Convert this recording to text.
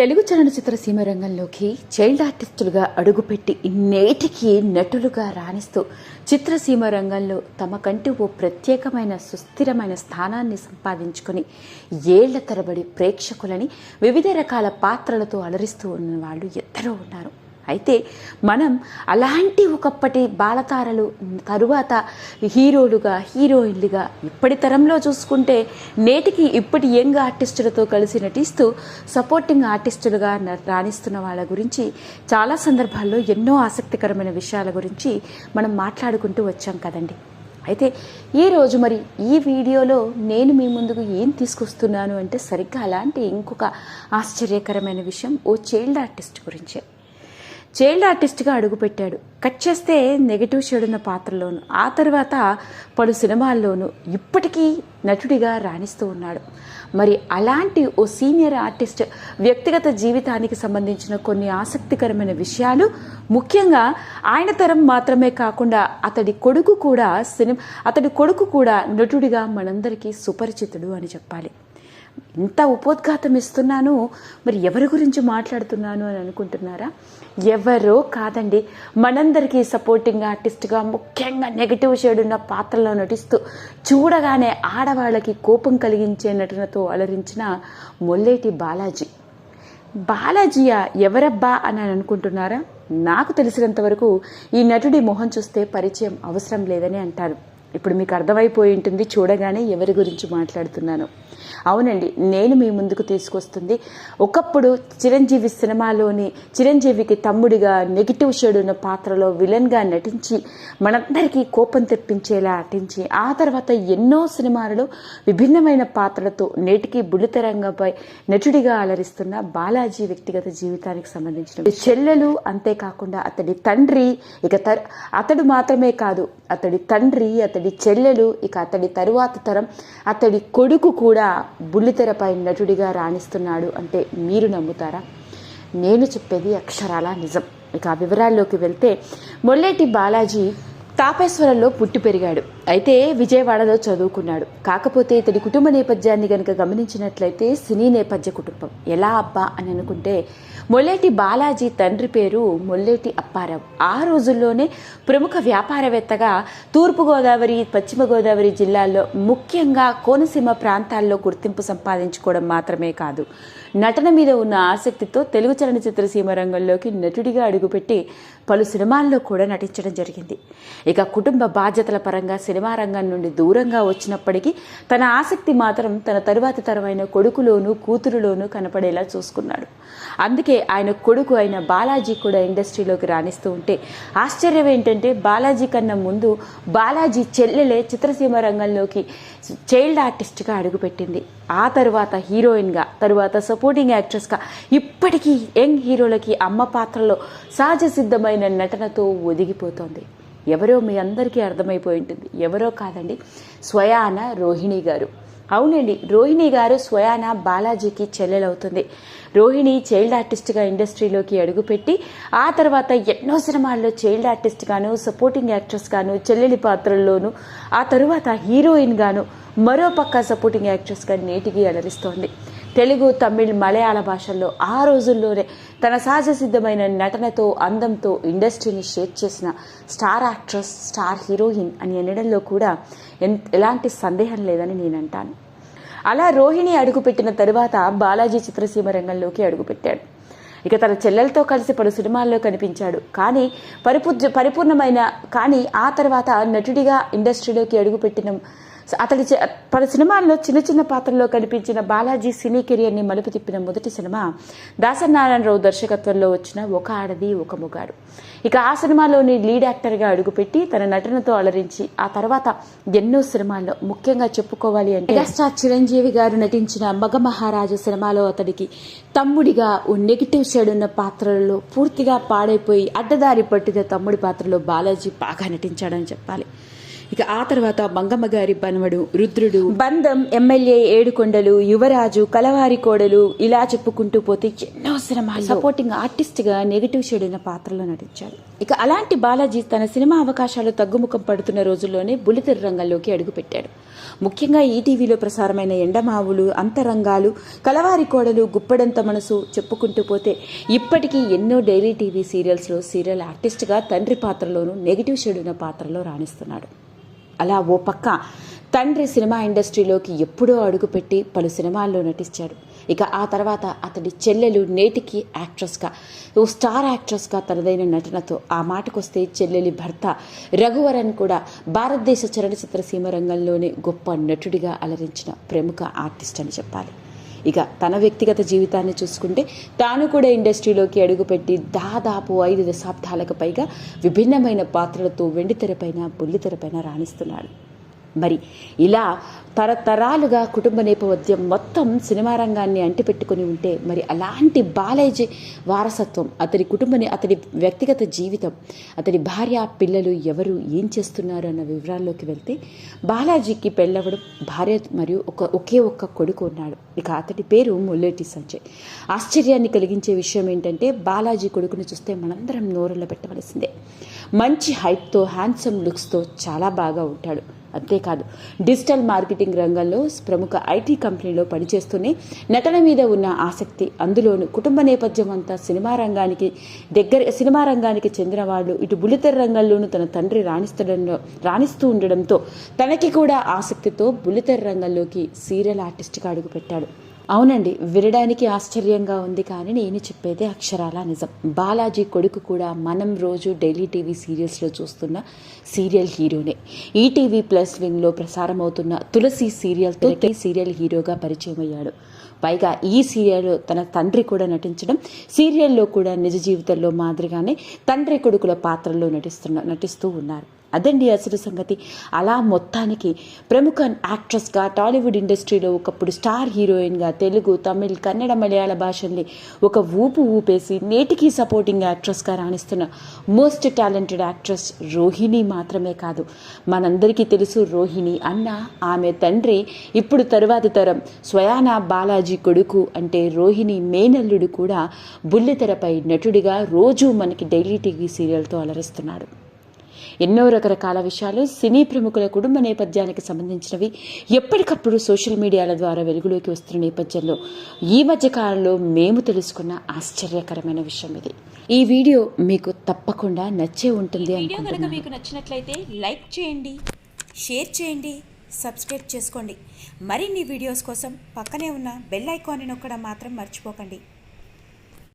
తెలుగు చలనచిత్ర సీమ రంగంలోకి చైల్డ్ ఆర్టిస్టులుగా అడుగుపెట్టి నేటికి నటులుగా రాణిస్తూ చిత్రసీమ రంగంలో తమకంటూ ఓ ప్రత్యేకమైన సుస్థిరమైన స్థానాన్ని సంపాదించుకొని ఏళ్ళ తరబడి ప్రేక్షకులని వివిధ రకాల పాత్రలతో అలరిస్తూ ఉన్న వాళ్ళు ఎందరో ఉన్నారు. అయితే మనం అలాంటి ఒకప్పటి బాలతారలు తరువాత హీరోలుగా హీరోయిన్లుగా ఇప్పటి తరంలో చూసుకుంటే నేటికి ఇప్పటి యంగ్ ఆర్టిస్టులతో కలిసి నటిస్తూ సపోర్టింగ్ ఆర్టిస్టులుగా రాణిస్తున్న వాళ్ళ గురించి చాలా సందర్భాల్లో ఎన్నో ఆసక్తికరమైన విషయాల గురించి మనం మాట్లాడుకుంటూ వచ్చాం కదండి. అయితే ఈరోజు మరి ఈ వీడియోలో నేను మీ ముందుకు ఏం తీసుకొస్తున్నాను అంటే సరిగ్గా అలాంటి ఇంకొక ఆశ్చర్యకరమైన విషయం ఓ చైల్డ్ ఆర్టిస్ట్ గురించే. చైల్డ్ ఆర్టిస్ట్గా అడుగుపెట్టాడు. కట్ చేస్తే నెగటివ్ షేడ్ ఉన్న పాత్రలోను ఆ తర్వాత పలు సినిమాల్లోనూ ఇప్పటికీ నటుడిగా రాణిస్తూ ఉన్నాడు. మరి అలాంటి ఓ సీనియర్ ఆర్టిస్ట్ వ్యక్తిగత జీవితానికి సంబంధించిన కొన్ని ఆసక్తికరమైన విషయాలు ముఖ్యంగా ఆయన తరం మాత్రమే కాకుండా అతడి కొడుకు కూడా సినిమా అతడి కొడుకు కూడా నటుడిగా మనందరికీ సుపరిచితుడు అని చెప్పాలి. ఇంత ఉపోద్ఘాతం ఇస్తున్నాను మరి ఎవరి గురించి మాట్లాడుతున్నాను అని అనుకుంటున్నారా? ఎవరో కాదండి మనందరికీ సపోర్టింగ్ ఆర్టిస్ట్గా ముఖ్యంగా నెగిటివ్ షేడ్ ఉన్న పాత్రలో నటిస్తూ చూడగానే ఆడవాళ్ళకి కోపం కలిగించే నటనతో అలరించిన మొల్లేటి బాలాజీ. బాలాజీయా ఎవరబ్బా అని అనుకుంటున్నారా? నాకు తెలిసినంత వరకు ఈ నటుడి మొహం చూస్తే పరిచయం అవసరం లేదని అంటారు. ఇప్పుడు మీకు అర్థమైపోయి ఉంటుంది చూడగానే ఎవరి గురించి మాట్లాడుతున్నాను. అవునండి నేను మీ ముందుకు తీసుకొస్తుంది. ఒకప్పుడు చిరంజీవి సినిమాలోని చిరంజీవికి తమ్ముడిగా నెగిటివ్ షేడ్ ఉన్న పాత్రలో విలన్గా నటించి మనందరికీ కోపం తెప్పించేలా నటించి ఆ తర్వాత ఎన్నో సినిమాలలో విభిన్నమైన పాత్రలతో నేటికి బుల్లితరంగంపై నటుడిగా అలరిస్తున్న బాలాజీ వ్యక్తిగత జీవితానికి సంబంధించిన చెల్లెలు అంతేకాకుండా అతడి తండ్రి ఇక అతడు మాత్రమే కాదు అతడి తండ్రి అతడి చెల్లెలు ఇక అతడి తరువాత తరం అతడి కొడుకు కూడా బుల్లితెరపై నటుడిగా రాణిస్తున్నాడు అంటే మీరు నమ్ముతారా? నేను చెప్పేది అక్షరాల నిజం. ఇక వివరాల్లోకి వెళ్తే మొల్లేటి బాలాజీ తాపేశ్వరంలో పుట్టి పెరిగాడు. అయితే విజయవాడలో చదువుకున్నాడు. కాకపోతే ఇతడి కుటుంబ నేపథ్యాన్ని గనుక గమనించినట్లయితే సినీ నేపథ్య కుటుంబం. ఎలా అబ్బా అని అనుకుంటే మొల్లేటి బాలాజీ తండ్రి పేరు మొల్లేటి అప్పారావు. ఆ రోజుల్లోనే ప్రముఖ వ్యాపారవేత్తగా తూర్పుగోదావరి పశ్చిమ గోదావరి జిల్లాల్లో ముఖ్యంగా కోనసీమ ప్రాంతాల్లో గుర్తింపు సంపాదించుకోవడం మాత్రమే కాదు. నటన మీద ఉన్న ఆసక్తితో తెలుగు చలనచిత్ర సీమ రంగంలోకి నటుడిగా అడుగుపెట్టి పలు సినిమాల్లో కూడా నటించడం జరిగింది. ఇక కుటుంబ బాధ్యతల పరంగా సినిమా రంగం నుండి దూరంగా వచ్చినప్పటికీ తన ఆసక్తి మాత్రం తన తరువాతి తరమైన కొడుకులోనూ కూతురులోనూ కనపడేలా చూసుకున్నాడు. అందుకే ఆయన కొడుకు అయిన బాలాజీ కూడా ఇండస్ట్రీలోకి రాణిస్తూ ఉంటే ఆశ్చర్యం ఏంటంటే బాలాజీ కన్నా ముందు బాలాజీ చెల్లెలే చిత్రసీమ రంగంలోకి చైల్డ్ ఆర్టిస్ట్గా అడుగుపెట్టింది. ఆ తరువాత హీరోయిన్గా తరువాత సపోర్టింగ్ యాక్ట్రెస్గా ఇప్పటికీ యంగ్ హీరోలకి అమ్మ పాత్రలో సహజ సిద్ధమైన నటనతో ఒదిగిపోతోంది. ఎవరో మీ అందరికీ అర్థమైపోయి ఉంటుంది. ఎవరో కాదండి స్వయాన రోహిణి గారు. అవునండి రోహిణి గారు స్వయాన బాలాజీకి చెల్లెలవుతుంది. రోహిణి చైల్డ్ ఆర్టిస్ట్గా ఇండస్ట్రీలోకి అడుగుపెట్టి ఆ తర్వాత ఎన్నో సినిమాల్లో చైల్డ్ ఆర్టిస్ట్గాను సపోర్టింగ్ యాక్ట్రెస్గాను చెల్లెలి పాత్రల్లోనూ ఆ తరువాత హీరోయిన్గాను మరో పక్క సపోర్టింగ్ యాక్ట్రెస్గా నేటికి అలరిస్తోంది. తెలుగు తమిళ్ మలయాళ భాషల్లో ఆ రోజుల్లోనే తన సహజ సిద్ధమైన నటనతో అందంతో ఇండస్ట్రీని షేక్ చేసిన స్టార్ యాక్ట్రెస్ స్టార్ హీరోయిన్ అని అనడంలో కూడా ఎలాంటి సందేహం లేదని నేను అంటాను అలా రోహిణి అడుగుపెట్టిన తరువాత బాలాజీ చిత్రసీమ రంగంలోకి అడుగుపెట్టాడు. ఇక తన చెల్లెలతో కలిసి పలు సినిమాల్లో కనిపించాడు. కానీ పరిపూర్ పరిపూర్ణమైన కానీ ఆ తర్వాత నటుడిగా ఇండస్ట్రీలోకి అడుగుపెట్టిన అతడి పలు సినిమాల్లో చిన్న చిన్న పాత్రల్లో కనిపించిన బాలాజీ సినీ కెరియర్ని మలుపు తిప్పిన మొదటి సినిమా దాసనారాయణరావు దర్శకత్వంలో వచ్చిన ఒక ఆడది ఒక మొగాడు. ఇక ఆ సినిమాలోని లీడ్ యాక్టర్గా అడుగుపెట్టి తన నటనతో అలరించి ఆ తర్వాత ఎన్నో సినిమాల్లో ముఖ్యంగా చెప్పుకోవాలి అంటే మెగాస్టార్ చిరంజీవి గారు నటించిన మగ మహారాజు సినిమాలో అతడికి తమ్ముడిగా ఓ నెగిటివ్ షేడ్ ఉన్న పాత్రలలో పూర్తిగా పాడైపోయి అడ్డదారి పట్టిన తమ్ముడి పాత్రలో బాలాజీ బాగా నటించాడని చెప్పాలి. ఇక ఆ తర్వాత మంగమ్మ గారి బనవడు రుద్రుడు బంధం ఎమ్మెల్యే ఏడుకొండలు యువరాజు కలవారి కోడలు ఇలా చెప్పుకుంటూ పోతే ఎన్నో సినిమాలు సపోర్టింగ్ ఆర్టిస్ట్గా నెగిటివ్ షేడ్ అయిన పాత్రలో నటించాడు. ఇక అలాంటి బాలాజీ తన సినిమా అవకాశాలు తగ్గుముఖం పడుతున్న రోజుల్లోనే బుల్లితెర రంగంలోకి అడుగుపెట్టాడు. ముఖ్యంగా ఈటీవీలో ప్రసారమైన ఎండమావులు అంతరంగాలు కలవారి కోడలు గుప్పెడంత మనసు చెప్పుకుంటూ పోతే ఇప్పటికీ ఎన్నో డైలీ టీవీ సీరియల్స్లో సీరియల్ ఆర్టిస్ట్గా తండ్రి పాత్రలోనూ నెగిటివ్ షేడ్ ఉన్న పాత్రలో రాణిస్తున్నాడు. అలా ఓ పక్క తండ్రి సినిమా ఇండస్ట్రీలోకి ఎప్పుడో అడుగుపెట్టి పలు సినిమాల్లో నటించాడు. ఇక ఆ తర్వాత అతడి చెల్లెలు నేటికి యాక్ట్రెస్గా ఓ స్టార్ యాక్ట్రెస్గా తనదైన నటనతో ఆ మాటకొస్తే చెల్లెలి భర్త రఘువరన్ కూడా భారతదేశ చలనచిత్ర సీమ రంగంలోనే గొప్ప నటుడిగా అలరించిన ప్రముఖ ఆర్టిస్ట్ అని చెప్పాలి. ఇక తన వ్యక్తిగత జీవితాన్ని చూసుకుంటే తాను కూడా ఇండస్ట్రీలోకి అడుగుపెట్టి దాదాపు ఐదు దశాబ్దాలకు పైగా విభిన్నమైన పాత్రలతో వెండితెరపైన బుల్లితెరపైన రాణిస్తున్నాడు. మరి ఇలా తరతరాలుగా కుటుంబ నేపథ్యం మొత్తం సినిమా రంగాన్ని అంటిపెట్టుకుని ఉంటే మరి అలాంటి బాలాజీ వారసత్వం అతడి కుటుంబని అతడి వ్యక్తిగత జీవితం అతడి భార్య పిల్లలు ఎవరు ఏం చేస్తున్నారు అన్న వివరాల్లోకి వెళ్తే బాలాజీకి పెళ్ళవడం భార్య మరియు ఒక ఒకే ఒక్క కొడుకు ఉన్నాడు. ఇక అతడి పేరు ముల్లేటి సంజయ్. ఆశ్చర్యాన్ని కలిగించే విషయం ఏంటంటే బాలాజీ కొడుకుని చూస్తే మనందరం నోరులో పెట్టవలసిందే. మంచి హైట్తో హ్యాండ్సమ్ లుక్స్తో చాలా బాగా ఉంటాడు. అంతేకాదు డిజిటల్ మార్కెటింగ్ రంగంలో ప్రముఖ ఐటీ కంపెనీలో పనిచేస్తూనే నటన మీద ఉన్న ఆసక్తి అందులోను కుటుంబ నేపథ్యం అంతా సినిమా రంగానికి దగ్గర సినిమా రంగానికి చెందిన వాళ్ళు ఇటు బుల్లితెర రంగంలోనూ తన తండ్రి రాణిస్తుండడంలో రాణిస్తూ ఉండడంతో తనకి కూడా ఆసక్తితో బుల్లితెర రంగంలోకి సీరియల్ ఆర్టిస్ట్గా అడుగుపెట్టాడు. అవునండి వినడానికి ఆశ్చర్యంగా ఉంది కానీ నేను చెప్పేదే అక్షరాల నిజం. బాలాజీ కొడుకు కూడా మనం రోజు డైలీ టీవీ సీరియల్స్లో చూస్తున్న సీరియల్ హీరోనే. ఈటీవీ ప్లస్ వింగ్లో ప్రసారమవుతున్న తులసి సీరియల్తో ఈ సీరియల్ హీరోగా పరిచయం అయ్యాడు. పైగా ఈ సీరియల్లో తన తండ్రి కూడా నటించడం సీరియల్లో కూడా నిజ జీవితంలో మాదిరిగానే తండ్రి కొడుకుల పాత్రల్లో నటిస్తున్న నటిస్తూ ఉన్నారు. అదండి అసలు సంగతి. అలా మొత్తానికి ప్రముఖ యాక్ట్రెస్గా టాలీవుడ్ ఇండస్ట్రీలో ఒకప్పుడు స్టార్ హీరోయిన్గా తెలుగు తమిళ్ కన్నడ మలయాళ భాషల్ని ఒక ఊపు ఊపేసి నేటికి సపోర్టింగ్ యాక్ట్రెస్గా రాణిస్తున్న మోస్ట్ టాలెంటెడ్ యాక్ట్రెస్ రోహిణి మాత్రమే కాదు. మనందరికీ తెలుసు రోహిణి అన్న ఆమె తండ్రి ఇప్పుడు తరువాతి తరం స్వయానా బాలాజీ కొడుకు అంటే రోహిణి మేనల్లుడు కూడా బుల్లితెరపై నటుడిగా రోజూ మనకి డైలీ టీవీ సీరియల్తో అలరిస్తున్నాడు. ఎన్నో రకరకాల విషయాలు సినీ ప్రముఖుల కుటుంబ నేపథ్యానికి సంబంధించినవి. ఎప్పటికప్పుడు సోషల్ మీడియాల ద్వారా వెలుగులోకి వస్తున్న నేపథ్యంలో ఈ మధ్య కాలంలో మేము తెలుసుకున్న ఆశ్చర్యకరమైన విషయం ఇది. ఈ వీడియో మీకు తప్పకుండా నచ్చే ఉంటుంది అనుకుంటున్నాను. మీకు నచ్చినట్లయితే లైక్ చేయండి షేర్ చేయండి సబ్స్క్రైబ్ చేసుకోండి. మరిన్ని వీడియోస్ కోసం పక్కనే ఉన్న బెల్ ఐకాన్ని నొక్కడం మాత్రం మర్చిపోకండి.